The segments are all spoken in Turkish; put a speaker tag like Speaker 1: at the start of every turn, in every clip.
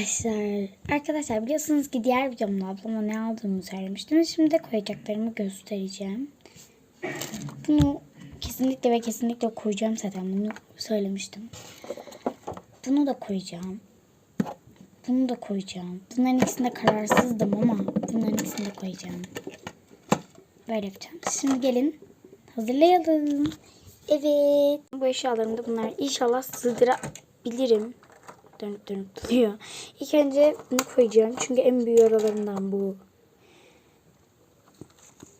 Speaker 1: Arkadaşlar, arkadaşlar biliyorsunuz ki diğer videomda ablama ne aldığımı söylemiştim. Şimdi de koyacaklarımı göstereceğim. Bunu kesinlikle ve kesinlikle koyacağım zaten bunu söylemiştim. Bunu da koyacağım. Bunu da koyacağım. Bunların ikisinde kararsızdım ama bunların ikisini de koyacağım. Böyle yapacağım. Şimdi gelin hazırlayalım. Evet. Bu eşyalarım da bunlar. İnşallah sığdırabilirim. Dönüp dönüp duruyor. İlk önce bunu koyacağım. Çünkü en büyük aralarından bu.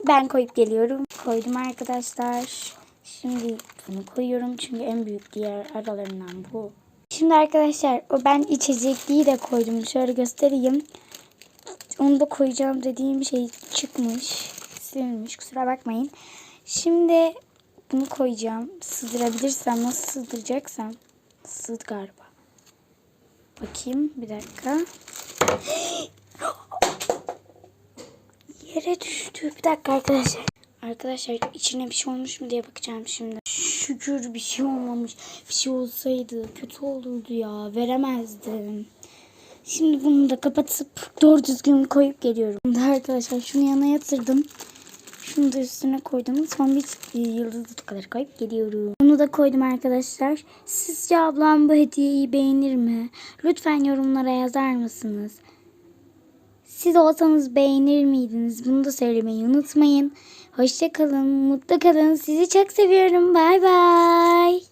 Speaker 1: Ben koyup geliyorum. Koydum arkadaşlar. Şimdi bunu koyuyorum. Çünkü en büyük diğer aralarından bu. Şimdi arkadaşlar o ben içecekliği de koydum. Şöyle göstereyim. Onu da koyacağım dediğim şey çıkmış. Silinmiş. Kusura bakmayın. Şimdi bunu koyacağım. Sığdırabilirsem nasıl sığdıracaksam. Sığdı galiba. Bakayım bir dakika. Yere düştü. Bir dakika arkadaşlar. Arkadaşlar içine bir şey olmuş mu diye bakacağım şimdi. Şükür bir şey olmamış. Bir şey olsaydı kötü olurdu ya. Veremezdim. Şimdi bunu da kapatıp doğru düzgün koyup geliyorum. Arkadaşlar şunu yana yatırdım. Şunu da üstüne koydum. Son bir e, yıldız tutkaları koyup geliyorum. Bunu da koydum arkadaşlar. Sizce ablam bu hediyeyi beğenir mi? Lütfen yorumlara yazar mısınız? Siz olsanız beğenir miydiniz? Bunu da söylemeyi unutmayın. Hoşça kalın, mutlu kalın. Sizi çok seviyorum. Bay bay.